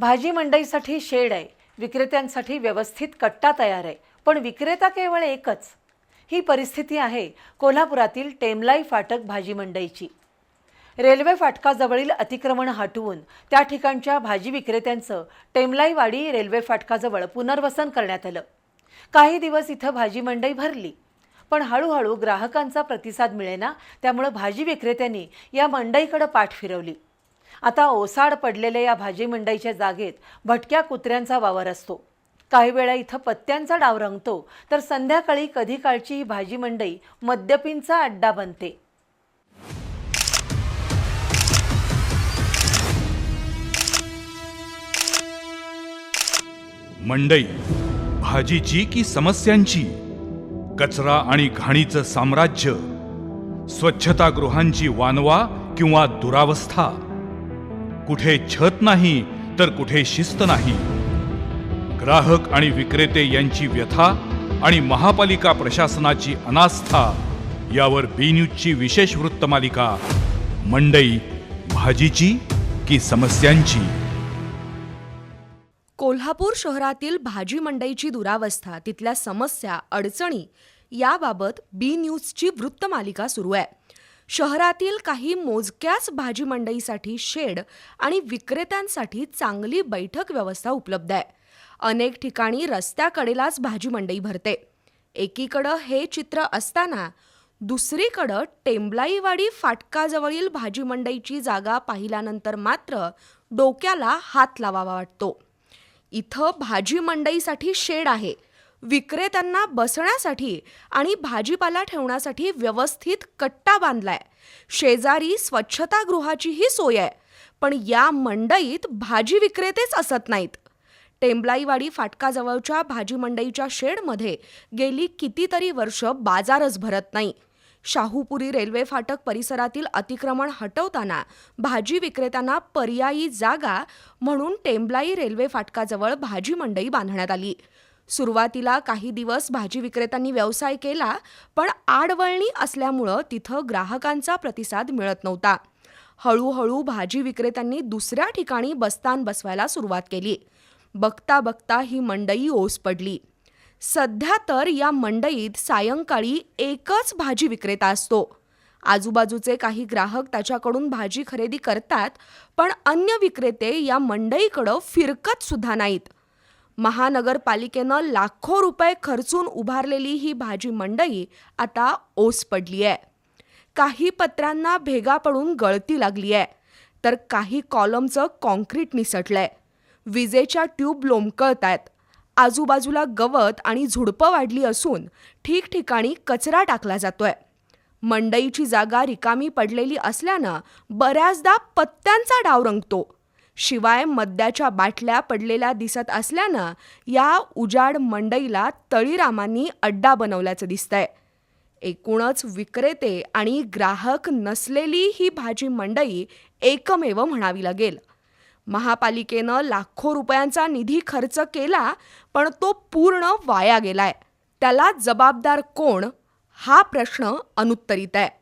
भाजी मंडईसाठी शेड आहे. विक्रेत्यांसाठी व्यवस्थित कट्टा तयार आहे. पण विक्रेता केवळ एकच. ही परिस्थिती आहे कोल्हापुरातील टेमलाई फाटक भाजी मंडईची. रेल्वे फाटकाजवळील अतिक्रमण हटवून त्या ठिकाणच्या भाजी विक्रेत्यांचं टेमलाईवाडी रेल्वे फाटकाजवळ पुनर्वसन करण्यात आलं. काही दिवस इथं भाजी मंडई भरली. पण हळूहळू ग्राहकांचा प्रतिसाद मिळेना त्यामुळं भाजी विक्रेत्यांनी या मंडईकडे पाठ फिरवली. आता ओसाड पडलेल्या या भाजी मंडईच्या जागेत भटक्या कुत्र्यांचा वावर असतो. काही वेळा इथं पत्त्यांचा डाव रंगतो तर संध्याकाळी कधी काळची ही भाजी मंडई मद्यपींचा अड्डा बनते. मंडई भाजीची की समस्यांची? कचरा आणि घाणीचं साम्राज्य? स्वच्छतागृहांची वानवा किंवा दुरावस्था? कुठे छत नाही तर कुठे शिस्त नाही. ग्राहक आणि विक्रेते यांची व्यथा आणि महापालिका प्रशासनाची अनास्था यावर बी न्यूजची विशेष वृत्तमालिका. मंडई भाजीची की समस्यांची? कोल्हापूर शहरातील भाजी मंडईची दुरावस्था तिथल्या समस्या अडचणी याबाबत बी न्यूजची वृत्तमालिका सुरू आहे. शहरातील काही मोजक्याच भाजी मंडईसाठी शेड आणि विक्रेत्यांसाठी चांगली बैठक व्यवस्था उपलब्ध आहे. अनेक ठिकाणी रस्त्याकडेलाच भाजी मंडई भरते. एकीकडं हे चित्र असताना दुसरीकडं टेंबलाईवाडी फाटकाजवळील भाजी मंडईची जागा पाहिल्यानंतर मात्र डोक्याला हात लावावा वाटतो. इथं भाजी मंडईसाठी शेड आहे. विक्रेत्यांना बसण्यासाठी आणि भाजीपाला ठेवण्यासाठी व्यवस्थित कट्टा बांधलाय. शेजारी स्वच्छतागृहाचीही सोय आहे पण या मंडईत भाजी विक्रेतेच असत नाहीत. टेंबलाईवाडी फाटकाजवळच्या भाजी मंडईच्या शेडमध्ये गेली कितीतरी वर्ष बाजारच भरत नाही. शाहूपुरी रेल्वे फाटक परिसरातील अतिक्रमण हटवताना भाजी विक्रेत्यांना पर्यायी जागा म्हणून टेंबलाई रेल्वे फाटकाजवळ भाजी मंडई बांधण्यात आली. सुरुवातीला काही दिवस भाजी विक्रेत्यांनी व्यवसाय केला पण आडवळणी असल्यामुळं तिथं ग्राहकांचा प्रतिसाद मिळत नव्हता. हळूहळू भाजी विक्रेत्यांनी दुसऱ्या ठिकाणी बस्तान बसवायला सुरुवात केली. बघता बघता ही मंडई ओस पडली. सध्या तर या मंडईत सायंकाळी एकच भाजी विक्रेता असतो. आजूबाजूचे काही ग्राहक त्याच्याकडून भाजी खरेदी करतात पण अन्य विक्रेते या मंडईकडं फिरकत सुद्धा नाहीत. महानगरपालिकेनं लाखो रुपये खर्चून उभारलेली ही भाजी मंडई आता ओस पडली आहे काही पत्र्यांना भेगा पडून गळती लागली आहे तर काही कॉलमचं कॉन्क्रीट निसटलंय. विजेच्या ट्यूब लोंबकळत आहेत आजूबाजूला गवत आणि झुडपं वाढली असून ठिकठिकाणी कचरा टाकला जातोय. मंडईची जागा रिकामी पडलेली असल्यानं बऱ्याचदा पत्त्यांचा डाव रंगतो. शिवाय मद्याच्या बाटल्या पडलेल्या दिसत असल्यानं या उजाड मंडईला तळीरामांनी अड्डा बनवल्याचं दिसतंय. एकूणच विक्रेते आणि ग्राहक नसलेली ही भाजी मंडई एकमेव म्हणावी लागेल. महापालिकेनं लाखो रुपयांचा निधी खर्च केला पण तो पूर्ण वाया गेलाय. त्याला जबाबदार कोण? हा प्रश्न अनुत्तरित आहे.